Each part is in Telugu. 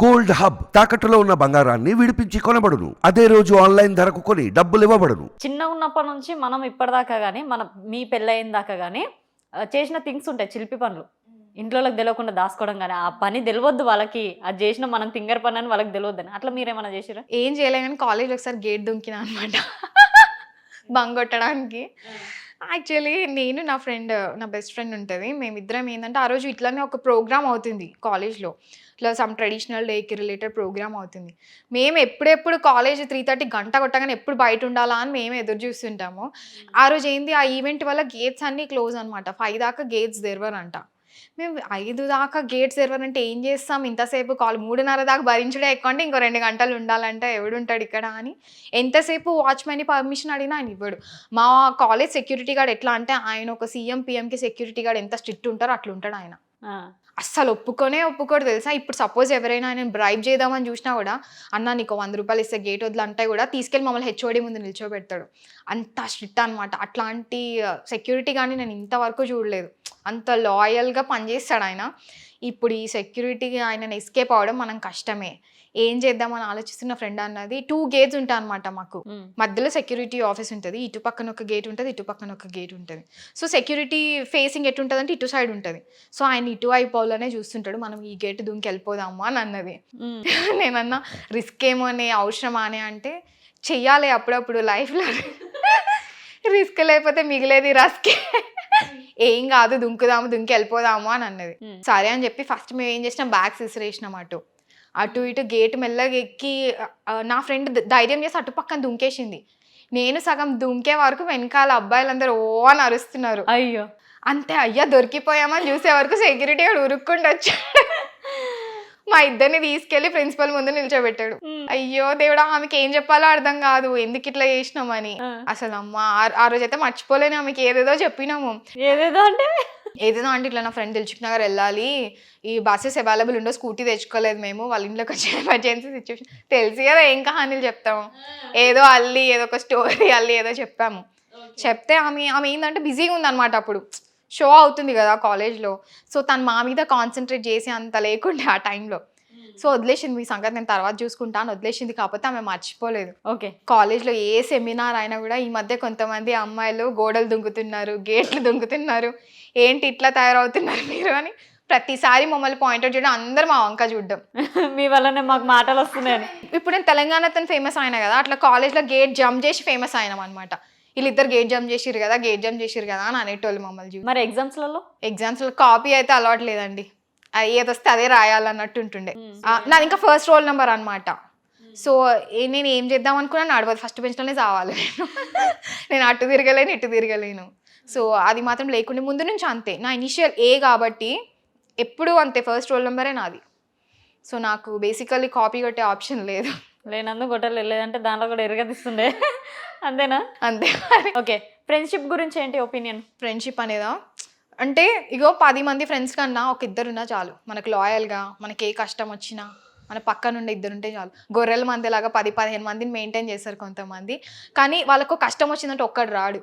గోల్డ్ హబ్ తాకట్టులో ఉన్న బంగారాన్ని విడిపించి కొనబడును. అదే రోజు ఆన్లైన్ ధరకు కొని డబ్బులు ఇవ్వబడును. చిన్న ఉన్నప్పటి నుంచి మనం ఇప్పటిదాకా కానీ మన మీ పెళ్ళయిన దాకా కానీ చేసిన థింగ్స్ ఉంటాయి చిలిపి పనులు. ఇంట్లోకి తెలియకుండా దాచుకోవడం కానీ ఆ పని తెలియవద్దు వాళ్ళకి. అది చేసిన మనం తింగర్ పని అని వాళ్ళకి తెలియద్దని. అట్లా మీరేమైనా చేసిరా ఏం చేయలే కానీ కాలేజ్లో ఒకసారి గేట్ దుంకిన అనమాట బంగ్ కొట్టడానికి. యాక్చువల్లీ నేను నా ఫ్రెండ్ నా బెస్ట్ ఫ్రెండ్ ఉంటుంది. మేమిద్దరం ఏంటంటే ఆ రోజు ఇట్లానే ఒక ప్రోగ్రామ్ అవుతుంది కాలేజ్లో ఇట్లా సమ్ ట్రెడిషనల్ డేకి రిలేటెడ్ ప్రోగ్రామ్ అవుతుంది. మేము ఎప్పుడెప్పుడు కాలేజ్ త్రీ థర్టీ గంట కొట్టగానే ఎప్పుడు బయట ఉండాలా అని మేము ఎదురు చూస్తుంటాము. ఆ రోజు ఏంది? ఆ ఈవెంట్ వల్ల గేట్స్ అన్నీ క్లోజ్ అనమాట ఫైవ్ దాకా గేట్స్ తెరవరంట. మేము ఐదు దాకా గేట్స్ తెరవరంటే ఏం చేస్తాం? ఇంతసేపు కాల్ మూడున్నర దాకా భరించడే ఎక్కువ అంటే ఇంకో రెండు గంటలు ఉండాలంటే ఎవడుంటాడు ఇక్కడ అని. ఎంతసేపు వాచ్మెన్ పర్మిషన్ అడిగినా ఆయన ఇవ్వడు. మా కాలేజ్ సెక్యూరిటీ గార్డ్ ఎట్లా అంటే ఆయన ఒక సీఎం పిఎంకి సెక్యూరిటీ గార్డ్ ఎంత స్ట్రిక్ట్ ఉంటారో అట్లా ఉంటాడు ఆయన అస్సలు ఒప్పుకొనే ఒప్పుకోడు తెలుసా? ఇప్పుడు సపోజ్ ఎవరైనా ఆయన బ్రైబ్ చేద్దామని చూసినా కూడా అన్న నీకు వంద రూపాయలు ఇస్తే గేట్ వదిలి అంటే కూడా తీసుకెళ్ళి మమ్మల్ని హెచ్ఓడి ముందు నిల్చోబెడతాడు. అంత స్ట్రిక్ట్ అనమాట అట్లాంటి సెక్యూరిటీ కానీ నేను ఇంతవరకు చూడలేదు. అంత లాయల్గా పనిచేస్తాడు ఆయన. ఇప్పుడు ఈ సెక్యూరిటీ ఆయన ఎస్కేప్ అవ్వడం మనం కష్టమే. ఏం చేద్దామని ఆలోచిస్తున్న ఫ్రెండ్ అన్నది టూ గేట్స్ ఉంటాయి అనమాట మాకు. మధ్యలో సెక్యూరిటీ ఆఫీస్ ఉంటుంది ఇటు పక్కన ఒక గేట్ ఉంటుంది ఇటు పక్కన ఒక గేట్ ఉంటుంది. సో సెక్యూరిటీ ఫేసింగ్ ఎటు ఉంటుంది అంటే ఇటు సైడ్ ఉంటుంది. సో ఆయన ఇటు అయిపోవాలనే చూస్తుంటాడు మనం ఈ గేట్ దుంకి వెళ్ళిపోదాము అని అన్నది. నేనన్నా రిస్క్ ఏమో అనే అవసరమా అని అంటే చెయ్యాలి అప్పుడప్పుడు లైఫ్లో రిస్క్ లేకపోతే మిగిలేది రస్కే. ఏం కాదు దుంకుదాము దుంకి వెళ్ళిపోదాము అని అన్నది. సరే అని చెప్పి ఫస్ట్ మేము ఏం చేసినాం బ్యాగ్స్ విసిరేసినాం అటు. అటు ఇటు గేట్ మెల్లగా ఎక్కి నా ఫ్రెండ్ ధైర్యం చేసి అటు పక్కన దుంకేసింది. నేను సగం దుంకే వరకు వెనకాల అబ్బాయిలందరూ ఓ అని అరుస్తున్నారు. అయ్యో. అంతే అయ్యా దొరికిపోయామని చూసే వరకు సెక్యూరిటీ వాడు ఉరుక్కుంటూ వచ్చాడు. మా ఇద్దరిని తీసుకెళ్ళి ప్రిన్సిపల్ ముందు నిల్చోబెట్టాడు. అయ్యో దేవుడా ఆమెకి ఏం చెప్పాలో అర్థం కాదు. ఎందుకు ఇట్లా చేసినామని. అసలు అమ్మ ఆ- ఆ రోజైతే మర్చిపోలేను ఆమెకి. ఏదేదో చెప్పినాము. ఏదేదో అంటే? ఏదేదో అంటే ఇట్లా నా ఫ్రెండ్ దిల్చుక్ నగర్ వెళ్ళాలి. ఈ బస్సెస్ అవైలబుల్ ఉండో స్కూటీ తెచ్చుకోలేదు మేము వాళ్ళ ఇంట్లోకి వచ్చే ఎమర్జెన్సీ సిచ్యువేషన్ తెలిసి కదా ఏం కహానీలు చెప్తాము ఏదో అల్లి ఏదో ఒక స్టోరీ అల్లి ఏదో చెప్పాము. చెప్తే ఆమె ఆమె ఏంటంటే బిజీగా ఉందన్నమాట అప్పుడు. షో అవుతుంది కదా కాలేజ్లో సో తను మా మీద కాన్సన్ట్రేట్ చేసి అంత లేకుండే ఆ టైంలో సో వదిలేసింది మీ సంగతి నేను తర్వాత చూసుకుంటాను వదిలేసింది కాకపోతే ఆమె మర్చిపోలేదు. ఓకే. కాలేజ్లో ఏ సెమినార్ అయినా కూడా ఈ మధ్య కొంతమంది అమ్మాయిలు గోడలు దుంకుతున్నారు గేట్లు దుంకుతున్నారు ఏంటి ఇట్లా తయారవుతున్నారు మీరు అని ప్రతిసారి మమ్మల్ని పాయింట్అవుట్ చేయడం అందరు మా వంక చూడడం. మీ వల్లనే మాకు మాటలు వస్తున్నాయని ఇప్పుడు నేను తెలంగాణ తను ఫేమస్ అయినా కదా అట్లా కాలేజ్లో గేట్ జంప్ చేసి ఫేమస్ అయినాం అనమాట వీళ్ళిద్దరు గేట్ జంప్ చేసిరు కదా గేట్ జంప్ చేసిరు కదా అని అనేటోళ్ళు మమ్మల్ని మరి ఎగ్జామ్స్లలో ఎగ్జామ్స్లో కాపీ అయితే అలవాటు లేదండి ఆ ఏది వస్తే అదే రాయాలన్నట్టు ఉంటుండే. ఆ, నాది ఇంకా ఫస్ట్ రోల్ నెంబర్ అనమాట సో నేను ఏం చేద్దాం అనుకున్నా నడవదు ఫస్ట్ బెంచ్లోనే చావాలి నేను. నేను అటు తిరగలేను ఇటు తిరగలేను. సో అది మాత్రం లేకుండా ముందు నుంచి అంతే. నా ఇనిషియల్ ఏ కాబట్టి ఎప్పుడూ అంతే ఫస్ట్ రోల్ నెంబరే నాది. సో నాకు బేసికల్లీ కాపీ కొట్టే ఆప్షన్ లేదు. లేనందుకు గొట్టలు లేదంటే దాంట్లో కూడా ఎరగదిస్తుండే. అంతేనా? అంతే. ఓకే ఫ్రెండ్షిప్ గురించి ఏంటి ఒపీనియన్ ఫ్రెండ్షిప్ అనేదా? అంటే ఇగో పది మంది ఫ్రెండ్స్ కన్నా ఒక ఇద్దరు ఉన్నా చాలు. మనకు లాయల్గా మనకి ఏ కష్టం వచ్చినా మన పక్కన ఉండే ఇద్దరు ఉంటే చాలు. గొర్రెల మంది లాగా పది పదిహేను మందిని మెయింటైన్ చేస్తారు కొంతమంది. కానీ వాళ్ళకు కష్టం వచ్చిందంటే ఒక్కడు రాడు.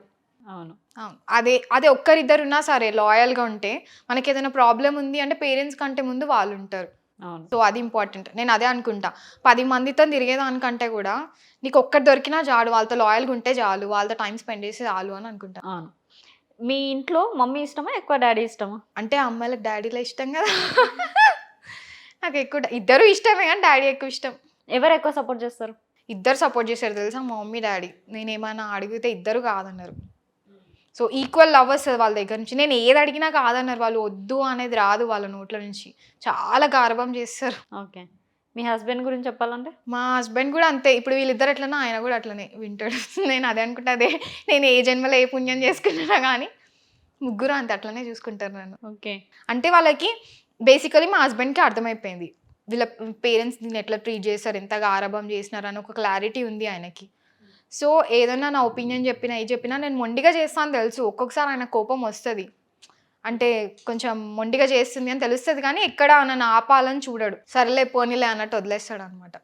అవును. ఆ, అదే అదే ఒక్కరిద్దరు ఉన్నా సరే లాయల్గా ఉంటే మనకి ఏదైనా ప్రాబ్లం ఉంది అంటే పేరెంట్స్ కంటే ముందు వాళ్ళు ఉంటారు. అవును. సో అది ఇంపార్టెంట్ నేను అదే అనుకుంటా. పది మందితో తిరిగేదానికంటే కూడా నీకు ఒక్కటి దొరికినా చాలు వాళ్ళతో లాయల్గా ఉంటే చాలు వాళ్ళతో టైం స్పెండ్ చేసి చాలు అని అనుకుంటా. అవును. మీ ఇంట్లో మమ్మీ ఇష్టమా ఎక్కువ డాడీ ఇష్టమా? అంటే అమ్మాయిలకు డాడీలో ఇష్టం కదా. నాకు ఎక్కువ ఇద్దరు ఇష్టమే కానీ డాడీ ఎక్కువ ఇష్టం. ఎవరు ఎక్కువ సపోర్ట్ చేస్తారు? ఇద్దరు సపోర్ట్ చేశారు తెలుసా మా మమ్మీ డాడీ. నేను ఏమైనా అడిగితే ఇద్దరు కాదన్నారు. సో ఈక్వల్ లవ్ వస్తుంది వాళ్ళ దగ్గర నుంచి. నేను ఏది అడిగినా కాదన్నారు వాళ్ళు వద్దు అనేది రాదు వాళ్ళ నోట్ల నుంచి. చాలా గార్భం చేస్తారు. ఓకే. మీ హస్బెండ్ గురించి చెప్పాలంటే? మా హస్బెండ్ కూడా అంతే. ఇప్పుడు వీళ్ళిద్దరు ఎట్లనా ఆయన కూడా అట్లనే వింటాడు. నేను అదే అనుకుంటా అదే నేను ఏ జన్మలో ఏ పుణ్యం చేసుకున్నా కానీ ముగ్గురు అంతే అట్లనే చూసుకుంటారు నన్ను. ఓకే. అంటే వాళ్ళకి బేసికలీ మా హస్బెండ్కి అర్థమైపోయింది. వీళ్ళ పేరెంట్స్ దీన్ని ఎట్లా ట్రీట్ చేస్తారు ఎంతగా ఆరభం చేసినారు అని ఒక క్లారిటీ ఉంది ఆయనకి. సో ఏదన్నా నా ఒపీనియన్ చెప్పినా ఏ చెప్పినా నేను మొండిగా చేస్తాను తెలుసు. ఒక్కొక్కసారి ఆయన కోపం వస్తుంది. అంటే కొంచెం మొండిగా చేస్తుంది అని తెలుస్తుంది కానీ ఎక్కడ నన్ను ఆపాలని చూడడు. సరేలే పోనీలే అన్నట్టు వదిలేస్తాడు అనమాట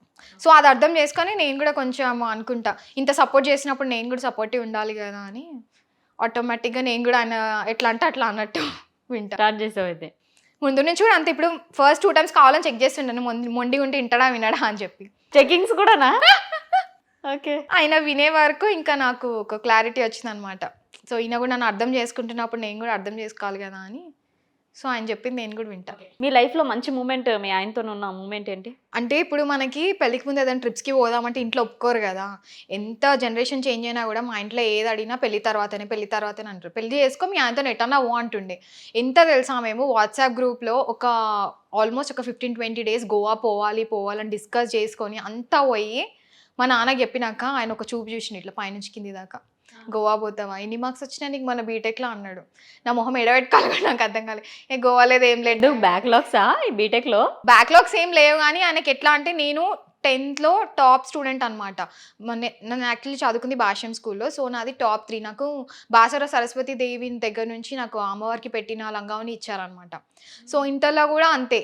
సో అది అర్థం చేసుకొని నేను కూడా కొంచెం అనుకుంటా ఇంత సపోర్ట్ చేసినప్పుడు నేను కూడా సపోర్టివ్ ఉండాలి కదా అని ఆటోమేటిక్గా నేను కూడా ఆయన ఎట్లా అంటే అట్లా అన్నట్టు వింటా. స్టార్ట్ చేసావు అయితే. ముందు నుంచి కూడా అంతే ఇప్పుడు ఫస్ట్ టూ టైమ్స్ కావాలని చెక్ చేస్తుంటాను మొండి ఉంటే వింటడా వినడా అని చెప్పి. చెకింగ్స్ కూడానా? ఓకే ఆయన వినే వరకు ఇంకా నాకు ఒక క్లారిటీ వచ్చింది అనమాట సో ఈయన కూడా నన్ను అర్థం చేసుకుంటున్నప్పుడు నేను కూడా అర్థం చేసుకోవాలి కదా అని. సో ఆయన చెప్పింది నేను కూడా వింటా. మీ లైఫ్లో మంచి మూమెంట్ మీ ఆయనతో ఉన్న మూమెంట్ ఏంటి? అంటే ఇప్పుడు మనకి పెళ్ళికి ముందు ఏదైనా ట్రిప్స్కి పోదామంటే ఇంట్లో ఒప్పుకోరు కదా. ఎంత జనరేషన్ చేంజ్ అయినా కూడా మా ఇంట్లో ఏది అడిగినా పెళ్ళి తర్వాతనే పెళ్ళి తర్వాతనే అంటారు. పెళ్ళి చేసుకో మీ ఆయనతో ఎట్టన్నా ఓ అంటుండే. ఎంత తెలుసా మేము వాట్సాప్ గ్రూప్లో ఒక ఆల్మోస్ట్ ఒక ఫిఫ్టీన్ ట్వంటీ డేస్ గోవా పోవాలి పోవాలని డిస్కస్ చేసుకొని అంతా పోయి మా నాన్నకి చెప్పినాక ఆయన ఒక చూపు చూసిన ఇట్లా పైనుంచి కింది దాకా. గోవా పోతావా ఎన్ని మార్క్స్ వచ్చినా నీకు మన బీటెక్లో అన్నాడు. నా మొహం ఎడబెట్టుకోవాలి కూడా నాకు అర్థం కాలేదు ఏ గోవా లేదు. ఏం లేదు బ్యాక్లాగ్సా ఈ బీటెక్లో బ్యాక్లాగ్స్ ఏం లేవు కానీ ఆయనకి ఎట్లా అంటే నేను టెన్త్లో టాప్ స్టూడెంట్ అనమాట నేను యాక్చువల్లీ చదువుకుంది భాష్యం స్కూల్లో సో నాది టాప్ త్రీ నాకు బాసర సరస్వతి దేవి దగ్గర నుంచి నాకు అమ్మవారికి పెట్టిన లంగావని ఇచ్చారనమాట సో ఇంటర్లో కూడా అంతే.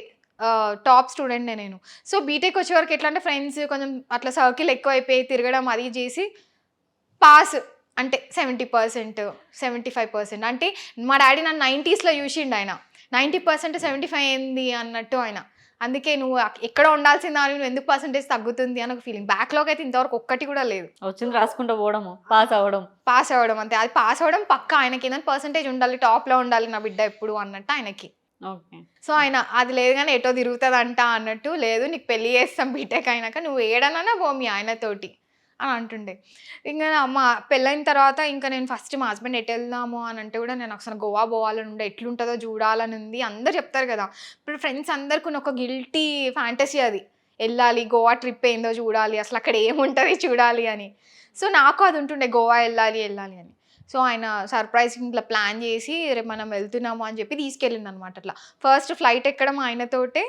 టాప్ స్టూడెంట్నే నేను. సో బీటెక్ వచ్చే వరకు ఎట్లా అంటే ఫ్రెండ్స్ కొంచెం అట్లా సర్కిల్ ఎక్కువ అయిపోయి తిరగడం అది చేసి పాస్ అంటే seventy percent seventy five percent అంటే మా డాడీ నన్ను నైంటీస్లో చూసిండు ఆయన. నైంటీ పర్సెంట్ సెవెంటీ ఫైవ్ ఏంది అన్నట్టు ఆయన. అందుకే నువ్వు ఎక్కడ ఉండాల్సిన దాని నువ్వు ఎందుకు పర్సెంటేజ్ తగ్గుతుంది అని ఒక ఫీలింగ్ బ్యాక్లాగ్ అయితే ఇంతవరకు ఒక్కటి కూడా లేదు. వచ్చింది రాసుకుంటూ పోవడము పాస్ అవ్వడం. పాస్ అవ్వడం అంతే. అది పాస్ అవ్వడం పక్క ఆయనకి. ఏదైనా పర్సంటేజ్ ఉండాలి టాప్లో ఉండాలి నా బిడ్డ ఎప్పుడు అన్నట్టు ఆయనకి. ఓకే. సో ఆయన అది లేదు కానీ ఎటో తిరుగుతుందంట అన్నట్టు లేదు. నీకు పెళ్ళి చేస్తాం బీటెక్ అయినాక. నువ్వు ఏడనన్నా పో మీ ఆయనతోటి. అని అంటుండే. ఇంకా మా పెళ్ళైన తర్వాత ఇంకా నేను ఫస్ట్ మా హస్బెండ్ ఎటు వెళ్దాము అని అంటే కూడా నేను అసలు గోవా పోవాలని ఉండే ఎట్లుంటుందో చూడాలని ఉంది అందరు చెప్తారు కదా. ఇప్పుడు ఫ్రెండ్స్ అందరికి ఒక గిల్టీ ఫ్యాంటసీ అది. వెళ్ళాలి గోవా ట్రిప్ ఏందో చూడాలి అసలు అక్కడ ఏముంటుంది చూడాలి అని. సో నాకు అది ఉంటుండే గోవా వెళ్ళాలి వెళ్ళాలి అని. సో ఆయన సర్ప్రైజ్ ఇట్లా ప్లాన్ చేసి రేపు మనం వెళ్తున్నాము అని చెప్పి తీసుకెళ్ళింది అనమాట అట్లా. ఫస్ట్ ఫ్లైట్ ఎక్కడం ఆయనతోటే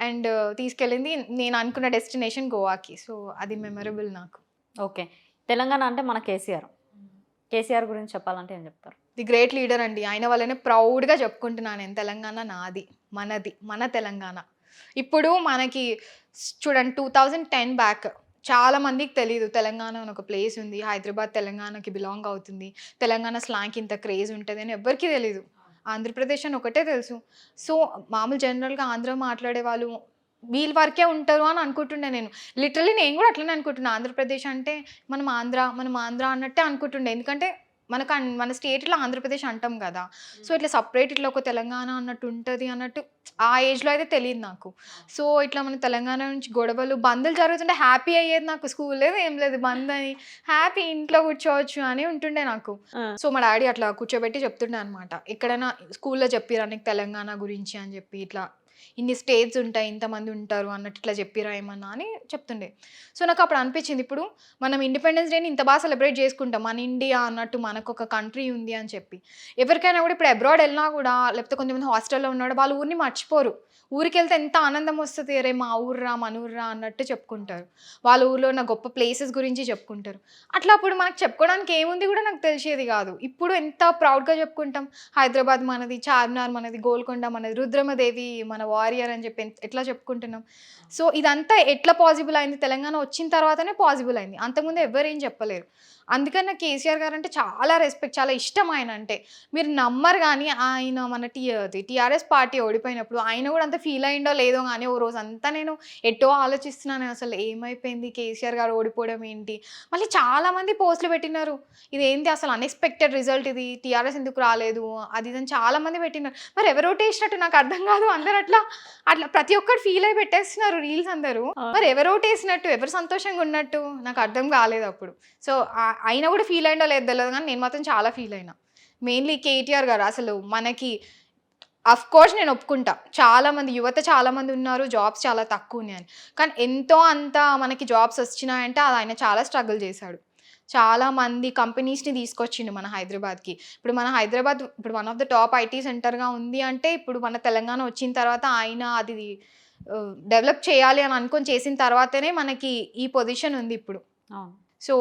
అండ్ తీసుకెళ్ళింది. నేను అనుకున్న డెస్టినేషన్ గోవాకి. సో అది మెమరబుల్ నాకు. ఓకే. తెలంగాణ అంటే మన కేసీఆర్. కేసీఆర్ గురించి చెప్పాలంటే ఏం చెప్తారు? ది గ్రేట్ లీడర్ అండి. ఆయన వల్లనే ప్రౌడ్గా చెప్పుకుంటున్నాను నేను. తెలంగాణ నాది మనది మన తెలంగాణ. ఇప్పుడు మనకి చూడండి టూ థౌజండ్ టెన్ బ్యాక్ చాలా మందికి తెలియదు తెలంగాణ అని ఒక ప్లేస్ ఉంది. హైదరాబాద్ తెలంగాణకి బిలాంగ్ అవుతుంది. తెలంగాణ స్లాంగ్ ఇంత క్రేజ్ ఉంటుంది అని ఎవరికీ తెలియదు ఆంధ్రప్రదేశ్ అని ఒకటే తెలుసు. సో మామూలు జనరల్గా ఆంధ్ర మాట్లాడే వాళ్ళు వీళ్ళ వరకే ఉంటారు అని అనుకుంటుండే నేను. లిటరలీ నేను కూడా అట్లనే అనుకుంటున్నా. ఆంధ్రప్రదేశ్ అంటే మనం ఆంధ్ర మనం ఆంధ్ర అన్నట్టే అనుకుంటుండే. ఎందుకంటే మనకు అన్- మన స్టేట్లో ఆంధ్రప్రదేశ్ అంటాం కదా. సో ఇట్లా సపరేట్ ఇట్లా ఒక తెలంగాణ అన్నట్టు ఉంటుంది అన్నట్టు ఆ ఏజ్లో అయితే తెలియదు నాకు. సో ఇట్లా మన తెలంగాణ నుంచి గొడవలు బందులు జరుగుతుంటే హ్యాపీ అయ్యేది నాకు. స్కూల్ లేదు ఏం లేదు బంద్ అని హ్యాపీ ఇంట్లో కూర్చోవచ్చు అని ఉంటుండే నాకు. సో మా డాడీ అట్లా కూర్చోబెట్టి చెప్తుండే అనమాట ఎక్కడైనా స్కూల్లో చెప్పిరా నీకు తెలంగాణ గురించి అని చెప్పి ఇట్లా ఇన్ని స్టేట్స్ ఉంటాయి ఇంతమంది ఉంటారు అన్నట్టు ఇట్లా చెప్పిరా ఏమన్నా అని చెప్తుండే. సో నాకు అప్పుడు అనిపించింది ఇప్పుడు మనం ఇండిపెండెన్స్ డేని ఇంత బాగా సెలబ్రేట్ చేసుకుంటాం మన ఇండియా అన్నట్టు మనకు ఒక కంట్రీ ఉంది అని చెప్పి. ఎవరికైనా కూడా ఇప్పుడు అబ్రాడ్ వెళ్ళినా కూడా లేకపోతే కొంతమంది హాస్టల్లో ఉన్నాడు వాళ్ళు ఊరిని మర్చిపోరు. ఊరికి వెళ్తే ఎంత ఆనందం వస్తుంది అరే మా ఊర్రా మన ఊర్రా అన్నట్టు చెప్పుకుంటారు. వాళ్ళ ఊర్లో ఉన్న గొప్ప ప్లేసెస్ గురించి చెప్పుకుంటారు. అట్లా అప్పుడు మనకు చెప్పుకోవడానికి ఏముంది కూడా నాకు తెలిసేది కాదు. ఇప్పుడు ఎంత ప్రౌడ్గా చెప్పుకుంటాం. హైదరాబాద్ మనది చార్మినార్ మనది గోల్కొండ మనది రుద్రమదేవి మన వారియర్ అని చెప్పి ఎట్లా చెప్పుకుంటున్నాం? సో ఇదంతా ఎట్లా పాసిబుల్ అయింది? తెలంగాణ వచ్చిన తర్వాతనే పాసిబుల్ అయింది. అంతకుముందు ఎవరు ఏం చెప్పలేరు. అందుకని నాకు కేసీఆర్ గారు అంటే చాలా రెస్పెక్ట్ చాలా ఇష్టం ఆయన అంటే మీరు నమ్మరు కానీ ఆయన మన టీ టీఆర్ఎస్ పార్టీ ఓడిపోయినప్పుడు ఆయన కూడా అంత ఫీల్ అయిందో లేదో కానీ ఓ రోజు అంతా నేను ఎటో ఆలోచిస్తున్నాను. అసలు ఏమైపోయింది కేసీఆర్ గారు ఓడిపోవడం ఏంటి? మళ్ళీ చాలా మంది పోస్టులు పెట్టినారు. ఇది ఏంటి అసలు అన్ఎక్స్పెక్టెడ్ రిజల్ట్ ఇది? టీఆర్ఎస్ ఎందుకు రాలేదు? అది ఇదని చాలా మంది పెట్టినారు. మరి ఎవరు ఓటేసినట్టు నాకు అర్థం కాదు. అందరు అట్లా అట్లా ప్రతి ఒక్కరు ఫీల్ అయి పెట్టేస్తున్నారు రీల్స్ అందరూ. మరి ఎవరు ఓటేసినట్టు? ఎవరు సంతోషంగా ఉన్నట్టు? నాకు అర్థం కాలేదు అప్పుడు. సో అయినా కూడా ఫీల్ అయిందో లేదు తెలియదు కానీ నేను మాత్రం చాలా ఫీల్ అయినా. మెయిన్లీ కేటీఆర్ గారు అసలు మనకి అఫ్ కోర్స్ నేను ఒప్పుకుంటా. చాలామంది యువత చాలామంది ఉన్నారు జాబ్స్ చాలా తక్కువ ఉన్నాయి అని కానీ ఎంతో అంత మనకి జాబ్స్ వచ్చినాయంటే అది ఆయన చాలా స్ట్రగుల్ చేశాడు. చాలామంది కంపెనీస్ని తీసుకొచ్చిండు మన హైదరాబాద్కి. ఇప్పుడు మన హైదరాబాద్ ఇప్పుడు one of the top IT సెంటర్గా ఉంది అంటే ఇప్పుడు మన తెలంగాణ వచ్చిన తర్వాత ఆయన అది డెవలప్ చేయాలి అని అనుకొని చేసిన తర్వాతనే మనకి ఈ పొజిషన్ ఉంది ఇప్పుడు. అవును. సో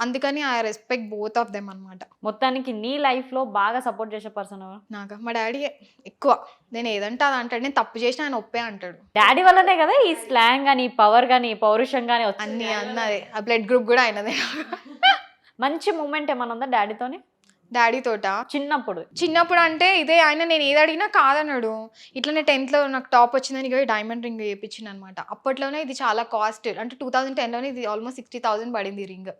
అందుకని I respect both of them అనమాట మొత్తానికి నీ లైఫ్లో బాగా సపోర్ట్ చేసే పర్సన్ ఎవరు? నాకు? మా డాడీ ఎక్కువ. నేను ఏదంటే అది అంటాడు. నేను తప్పు చేసిన ఆయన ఒప్పే అంటాడు. డాడీ వల్లనే కదా ఈ స్లాంగ్ కానీ పవర్ కానీ పౌరుషం కానీ వచ్చింది? అన్ని అన్నదే. ఆ బ్లడ్ గ్రూప్ కూడా అయినదే మంచి మూమెంట్ ఏమైనా ఉందా డాడీతోని డాడీ తోట? చిన్నప్పుడు. చిన్నప్పుడు అంటే ఇదే ఆయన నేను ఏది అడిగినా కాదన్నాడు. ఇట్లనే టెన్త్లో నాకు టాప్ వచ్చిందని ఇక డైమండ్ రింగ్ వేయించింది అనమాట అప్పట్లోనే ఇది చాలా కాస్ట్. అంటే టూ థౌజండ్ టెన్లోనే ఇది ఆల్మోస్ట్ సిక్స్టీ థౌసండ్ పడింది రింగ్.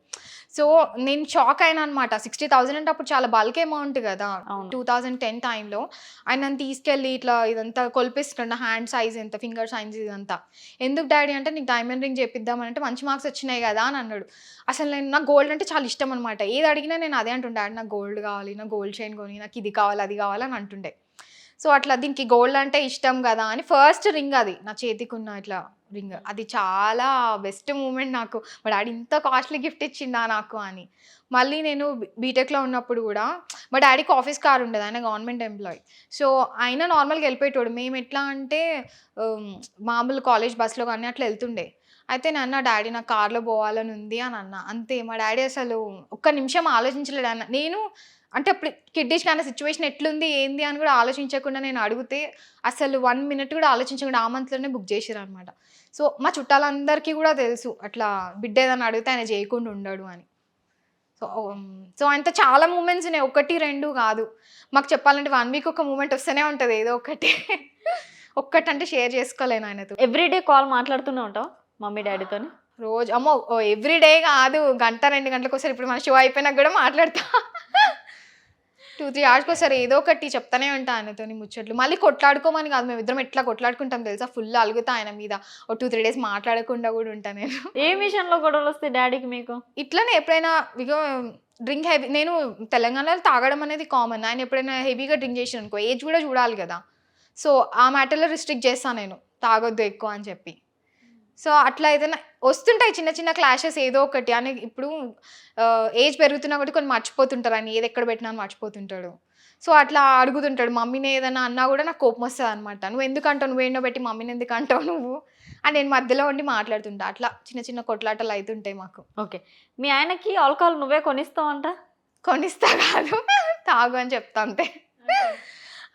సో నేను షాక్ అయినా అనమాట సిక్స్టీ థౌసండ్ అంటే అప్పుడు చాలా బల్క్ అమౌంట్ కదా. టూ థౌజండ్ టెన్ టైంలో. ఆయన నన్ను తీసుకెళ్ళి ఇట్లా ఇదంతా కొలిపిస్తుండ. హ్యాండ్ సైజ్ ఎంత ఫింగర్ సైజ్ ఇదంతా. ఎందుకు డాడీ అంటే నీకు డైమండ్ రింగ్ చేపిద్దామని అంటే మంచి మార్క్స్ వచ్చినాయి కదా అని అన్నాడు. అసలు నేను నాకు గోల్డ్ అంటే చాలా ఇష్టం అనమాట ఏది అడిగినా నేను అదే అంటుండే. డాడీ నాకు గోల్డ్ కావాలి నాకు గోల్డ్ చైన్ కొని నాకు ఇది కావాలి అది కావాలి అని అంటుండే. సో అట్లా దీనికి గోల్డ్ అంటే ఇష్టం కదా అని ఫస్ట్ రింగ్ అది నా చేతికి ఉన్న ఇట్లా రింగ్. అది చాలా బెస్ట్ మూమెంట్ నాకు. మా డాడీ ఇంత కాస్ట్లీ గిఫ్ట్ ఇచ్చిందా నాకు అని. మళ్ళీ నేను బీటెక్లో ఉన్నప్పుడు కూడా మా డాడీకి ఆఫీస్ కార్ ఉండేది ఆయన గవర్నమెంట్ ఎంప్లాయీ. సో ఆయన నార్మల్గా వెళ్ళిపోయేటోడు. మేము ఎట్లా అంటే మామూలు కాలేజ్ బస్లో కానీ అట్లా వెళ్తుండే. అయితే నేను డాడీ నా కార్లో పోవాలని ఉంది అని అన్న. అంతే మా డాడీ అసలు ఒక్క నిమిషం ఆలోచించలేడు అన్న. నేను అంటే అప్పుడు కిడ్డిష్ కానీ సిచ్యువేషన్ ఎట్లుంది ఏంది అని కూడా ఆలోచించకుండా నేను అడిగితే అసలు వన్ మినిట్ కూడా ఆలోచించకుండా ఆ మంత్లోనే బుక్ చేసారు అనమాట సో మా చుట్టాలందరికీ కూడా తెలుసు అట్లా బిడ్డ ఏదని అడిగితే ఆయన చేయకుండా ఉండడు అని. సో సో ఆయనతో చాలా మూమెంట్స్ ఉన్నాయి. ఒకటి రెండు కాదు. మాకు చెప్పాలంటే వన్ వీక్ ఒక మూమెంట్ వస్తూనే ఉంటుంది ఏదో ఒకటి. ఒక్కటంటే షేర్ చేసుకోలేను ఆయనతో. ఎవ్రీడే కాల్ మాట్లాడుతూనే ఉంటావు? మమ్మీ డాడీతోని. రోజు అమ్మో ఎవ్రీ డే కాదు గంట రెండు గంటలకు ఒకసారి ఇప్పుడు మన షో అయిపోయినాక కూడా మాట్లాడతా. టూ త్రీ అవర్స్కి ఒకసారి ఏదో ఒకటి చెప్తానే ఉంటా ఆయనతో ముచ్చట్లు. మళ్ళీ కొట్లాడుకోమని కాదు మేము ఇద్దరం ఎట్లా కొట్లాడుకుంటాం తెలుసా? ఫుల్ అలుగుతా ఆయన మీద. ఓ టూ త్రీ డేస్ మాట్లాడకుండా కూడా ఉంటా నేను. ఏ విషయంలో గొడవలు వస్తాయి డాడీకి మీకు? ఇట్లనే ఎప్పుడైనా ఇగో డ్రింక్ హెవీ నేను తెలంగాణలో తాగడం అనేది కామన్. ఆయన ఎప్పుడైనా హెవీగా డ్రింక్ చేసిన అనుకో ఏజ్ కూడా చూడాలి కదా. సో ఆ మ్యాటర్లో రిస్ట్రిక్ట్ చేస్తాను నేను. తాగొద్దు ఎక్కువ అని చెప్పి. సో అట్లా ఏదైనా వస్తుంటాయి చిన్న చిన్న క్లాషెస్ ఏదో ఒకటి. అని ఇప్పుడు ఏజ్ పెరుగుతున్నా కూడా కొన్ని మర్చిపోతుంటారు ఆయన ఏది ఎక్కడ పెట్టినా అని మర్చిపోతుంటాడు. సో అట్లా అడుగుతుంటాడు మమ్మీని ఏదైనా అన్నా కూడా నాకు కోపం వస్తుంది అనమాట నువ్వు ఎందుకు అంటావు? నువ్వు ఏంటో పెట్టి మమ్మీని ఎందుకు అంటావు నువ్వు? అని నేను మధ్యలో ఉండి మాట్లాడుతుంటా. అట్లా చిన్న చిన్న కొట్లాటలు అవుతుంటాయి మాకు. ఓకే. మీ ఆయనకి ఆల్కహాల్ నువ్వే కొనిస్తావంట? కొనిస్తా కాదు. తాగు అని చెప్తా అంతే.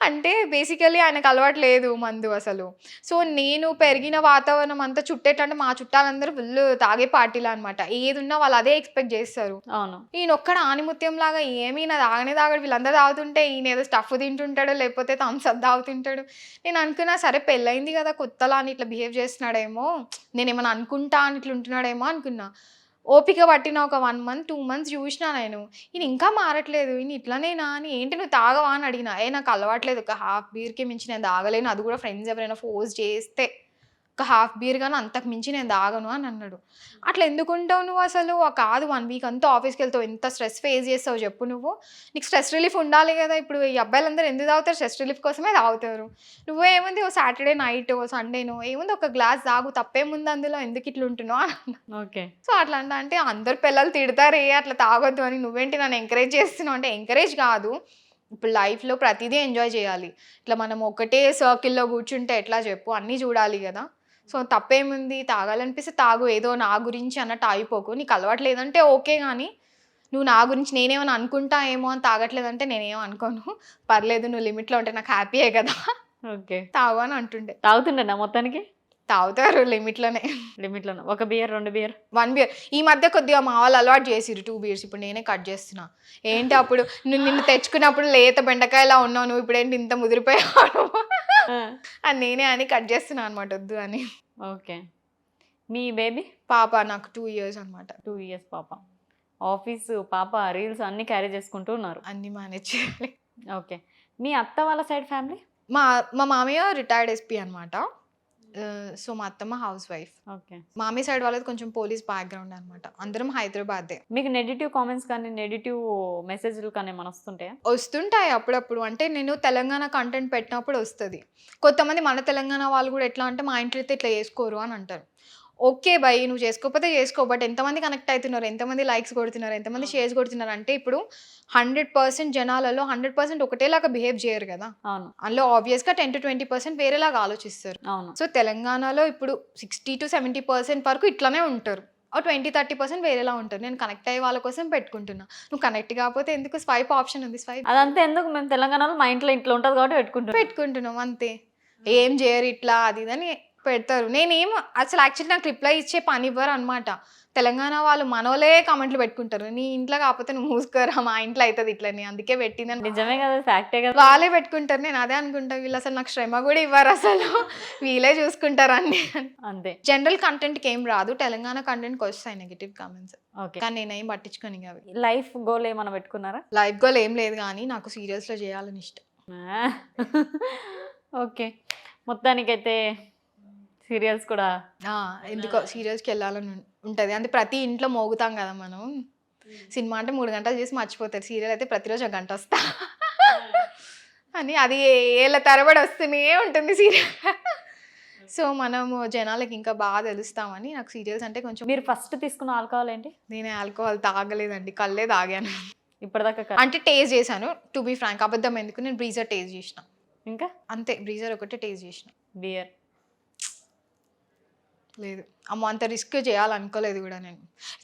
అంటే బేసికలీ ఆయనకు అలవాటు లేదు మందు అసలు. సో నేను పెరిగిన వాతావరణం అంతా చుట్టేటంటే మా చుట్టాలందరూ ఫుల్ తాగే పార్టీలు అనమాట ఏది ఉన్నా వాళ్ళు అదే ఎక్స్పెక్ట్ చేస్తారు. అవును. ఈయన ఒక్కడ ఆనిముత్యం లాగా ఏమీ నా తాగనే తాగడు. వీళ్ళందరూ తాగుతుంటే ఈయన ఏదో స్టఫ్ తింటుంటాడు లేకపోతే థమ్స్ అప్ తాగుతుంటాడు. నేను అనుకున్నా సరే పెళ్ళయింది కదా కొత్తలా అని ఇట్లా బిహేవ్ చేస్తున్నాడేమో. నేను ఏమైనా అనుకుంటా అని ఇట్లా ఉంటున్నాడేమో అనుకున్నా. ఓపిక పట్టిన ఒక వన్ మంత్ టూ మంత్స్ చూసినా నేను ఈయన ఇంకా మారట్లేదు ఈయన ఇట్లానేనా అని ఏంటి నువ్వు తాగవా? అని అడిగినా. ఏ నాకు అలవాట్లేదు ఒక హాఫ్ బీర్కి మించి నేను తాగలేను అది కూడా ఫ్రెండ్స్ ఎవరైనా ఫోర్స్ చేస్తే. ఒక హాఫ్ బీర్ కానీ అంతకు మించి నేను తాగను అని అన్నాడు. అట్లా ఎందుకుంటావు నువ్వు అసలు? కాదు వన్ వీక్ అంతా ఆఫీస్కి వెళ్తావు. ఎంత స్ట్రెస్ ఫేస్ చేస్తావు చెప్పు నువ్వు. నీకు స్ట్రెస్ రిలీఫ్ ఉండాలి కదా ఇప్పుడు. ఈ అబ్బాయిలందరూ ఎందుకు తాగుతారు? స్ట్రెస్ రిలీఫ్ కోసమే తాగుతారు. నువ్వు ఏముంది ఓ సాటర్డే నైట్ ఓ సండేనో ఏముంది ఒక గ్లాస్ తాగు తప్పేముంది అందులో? ఎందుకు ఇట్లా ఉంటున్నావు. ఓకే సో అట్లా అంటా అంటే అందరు పిల్లలు తిడతారే అట్లా తాగొద్దు అని. నువ్వేంటి నన్ను ఎంకరేజ్ చేస్తున్నావు అంటే ఎంకరేజ్ కాదు. ఇప్పుడు లైఫ్లో ప్రతిదీ ఎంజాయ్ చేయాలి. ఇట్లా మనం ఒకటే సర్కిల్లో కూర్చుంటే ఎట్లా చెప్పు? అన్నీ చూడాలి కదా. సో తప్పేముంది? తాగాలనిపిస్తే తాగు ఏదో నా గురించి అన్నట్టు ఆగిపోకు. నీకు అలవాటు లేదంటే ఓకే కానీ నువ్వు నా గురించి నేనేమైనా అనుకుంటా ఏమో అని తాగట్లేదంటే నేనేమో అనుకోను. పర్లేదు నువ్వు లిమిట్లో ఉంటే నాకు హ్యాపీయే కదా. ఓకే. తాగు అని అంటుండే. తాగుతుండేనా మొత్తానికి? తాగుతారు లిమిట్లోనే. లిమిట్లోనే. ఒక బియర్ రెండు బియర్ వన్ బియర్ ఈ మధ్య కొద్దిగా మా వాళ్ళు అలవాటు చేసిరు టూ బియర్స్ ఇప్పుడు నేనే కట్ చేస్తున్నా. ఏంటి అప్పుడు? నువ్వు నిన్ను తెచ్చుకున్నప్పుడు లేత బెండకాయలా ఉన్నావు నువ్వు. ఇప్పుడు ఏంటి ఇంత ముదిరిపోయావు? అని నేనే అని కట్ చేస్తున్నా అనమాట వద్దు అని. ఓకే. మీ బేబీ పాప నాకు టూ ఇయర్స్ అనమాట టూ ఇయర్స్ పాప. ఆఫీస్ పాప రీల్స్ అన్ని క్యారీ చేసుకుంటూ ఉన్నారు. అన్ని మేనేజ్ చేయాలి. ఓకే. మీ అత్త వాళ్ళ సైడ్ ఫ్యామిలీ మా మా మామయ్య రిటైర్డ్ ఎస్పీ అనమాట సో మా అత్తమ్మ హౌస్ వైఫ్ ఓకే మామీ సైడ్ వాళ్ళది కొంచెం పోలీస్ బ్యాక్గ్రౌండ్ అనమాట అందరం హైదరాబాదే. మీకు నెగిటివ్ కామెంట్స్ కానీ నెగిటివ్ మెసేజ్లు కానీ ఏమైనా వస్తుంటాయా? వస్తుంటాయి అప్పుడప్పుడు. అంటే నేను తెలంగాణ కంటెంట్ పెట్టినప్పుడు వస్తుంది. కొంతమంది మన తెలంగాణ వాళ్ళు కూడా ఎట్లా అంటే మా ఇంట్లో అయితే ఇట్లా చేసుకోరు అని అంటారు. ఓకే బై నువ్వు చేసుకోకపోతే చేసుకో. బట్ ఎంతమంది కనెక్ట్ అవుతున్నారు ఎంతమంది లైక్స్ కొడుతున్నారు ఎంతమంది షేర్స్ కొడుతున్నారు అంటే ఇప్పుడు హండ్రెడ్ పర్సెంట్ జనాలలో హండ్రెడ్ పర్సెంట్ ఒకటేలాగా బిహేవ్ చేయరు కదా. అవును. అందులో ఆబ్వియస్గా టెన్ టు ట్వంటీ పర్సెంట్ వేరేలాగా ఆలోచిస్తారు. అవును. సో తెలంగాణలో ఇప్పుడు సిక్స్టీ టు సెవెంటీ పర్సెంట్ వరకు ఇట్లానే ఉంటారు. ట్వంటీ థర్టీ పర్సెంట్ వేరేలా ఉంటారు. నేను కనెక్ట్ అయ్యే వాళ్ళ కోసం పెట్టుకుంటున్నా. నువ్వు కనెక్ట్ కాకపోతే ఎందుకు స్వైప్ ఆప్షన్ ఉంది? స్వైప్. అదంతా ఎందుకు? మేము తెలంగాణలో మా ఇంట్లో ఇంట్లో ఉంటుంది కాబట్టి పెట్టుకుంటాం పెట్టుకుంటున్నాం అంతే. ఏం చేయరు ఇట్లా అది ఇదని పెడతారు. నేనేం అసలు యాక్చువల్లీ నాకు రిప్లై ఇచ్చే పని ఇవ్వరు అనమాట తెలంగాణ వాళ్ళు మనోలే కామెంట్లు పెట్టుకుంటారు. నీ ఇంట్లో కాకపోతే నువ్వు మూసుకోరా? మా ఇంట్లో అవుతుంది ఇట్లని. అందుకే పెట్టిందని నిజమే కదా ఫ్యాక్టే కదా. వాళ్ళే పెట్టుకుంటారు. నేను అదే అనుకుంటా. వీళ్ళు అసలు నాకు శ్రమ కూడా ఇవ్వరు అసలు. వీళ్ళే చూసుకుంటారు అన్ని. అంతే. జనరల్ కంటెంట్కి ఏం రాదు. తెలంగాణ కంటెంట్కి వస్తాయి నెగిటివ్ కామెంట్స్ ఓకే. కానీ నేనేం పట్టించుకొని అవి. లైఫ్ గోల్ ఏమైనా పెట్టుకున్నారా? లైఫ్ గోల్ ఏం లేదు కానీ నాకు సీరియల్స్లో చేయాలని ఇష్టం. ఓకే. మొత్తానికైతే సీరియల్స్ కూడా. ఎందుకో సీరియల్స్కి వెళ్ళాలని ఉంటది. అంటే ప్రతి ఇంట్లో మోగుతాం కదా మనం. సినిమా అంటే మూడు గంటలు చేసి మర్చిపోతారు. సీరియల్ అయితే ప్రతిరోజు ఒక గంట వస్తా. అని అది ఏళ్ళ తరబడి వస్తూనే ఉంటుంది సీరియల్. సో మనము జనాలకి ఇంకా బాగా తెలుస్తామని నాకు సీరియల్స్ అంటే కొంచెం మీరు ఫస్ట్ తీసుకున్న ఆల్కహాల్ ఏంటి? నేను ఆల్కహాల్ తాగలేదండి. కళ్ళే తాగాను. ఇప్పటిదాకా అంటే టేస్ట్ చేశాను. టు బీ ఫ్రాంక్ అబద్ధం ఎందుకు? నేను బ్రీజర్ టేస్ట్ చేసిన. ఇంకా? అంతే. బ్రీజర్ ఒకటే టేస్ట్ చేసిన. బియర్. లేదు. అమ్మో అంత రిస్క్ చేయాలనుకోలేదు కూడా నేను.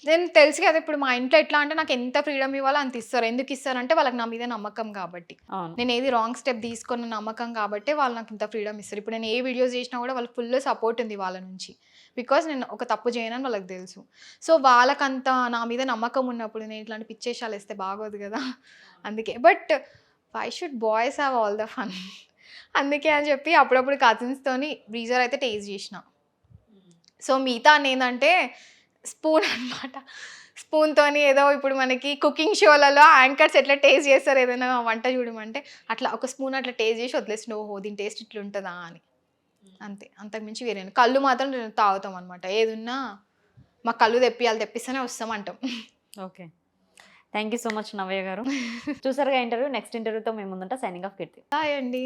నేను తెలుసు కదా ఇప్పుడు మా ఇంట్లో ఎట్లా అంటే నాకు ఎంత ఫ్రీడమ్ ఇవ్వాలో అంత ఇస్తారు. ఎందుకు ఇస్తారంటే వాళ్ళకి నా మీద నమ్మకం కాబట్టి. నేను ఏది రాంగ్ స్టెప్ తీసుకున్న నమ్మకం కాబట్టి వాళ్ళు నాకు ఇంత ఫ్రీడమ్ ఇస్తారు. ఇప్పుడు నేను ఏ వీడియోస్ చేసినా కూడా వాళ్ళకి ఫుల్ సపోర్ట్ ఉంది వాళ్ళ నుంచి. బికాస్ నేను ఒక తప్పు చేయనని వాళ్ళకి తెలుసు. సో వాళ్ళకంత నా మీద నమ్మకం ఉన్నప్పుడు నేను ఇట్లాంటి పిచ్చేషాలు వేస్తే బాగోదు కదా. అందుకే. But why should boys have all the fun అందుకే అని చెప్పి అప్పుడప్పుడు కజిన్స్తోని బ్రీజర్ అయితే టేస్ట్ చేసిన. సో మిగతా ఏంటంటే స్పూన్ అనమాట స్పూన్తోని ఏదో ఇప్పుడు మనకి కుకింగ్ షోలలో యాంకర్స్ ఎట్లా టేస్ట్ చేస్తారు ఏదైనా వంట చూడమంటే అట్లా ఒక స్పూన్ అట్లా టేస్ట్ చేసి వదిలేసిన ఓహో దీని టేస్ట్ ఇట్లా ఉంటుందా అని. అంతే. అంతకుమించి వేరే కళ్ళు మాత్రం నేను తాగుతాం అనమాట ఏది ఉన్నా మా కళ్ళు తెప్పియాలి తెప్పిస్తేనే వస్తాం అంటాం. Okay. Thank you so much Navya గారు. చూసారుగా ఇంటర్వ్యూ నెక్స్ట్ ఇంటర్వ్యూతో మేము ముందుంటా సైనింగ్ ఆఫ్ కీర్తి. బాయ్ అండి.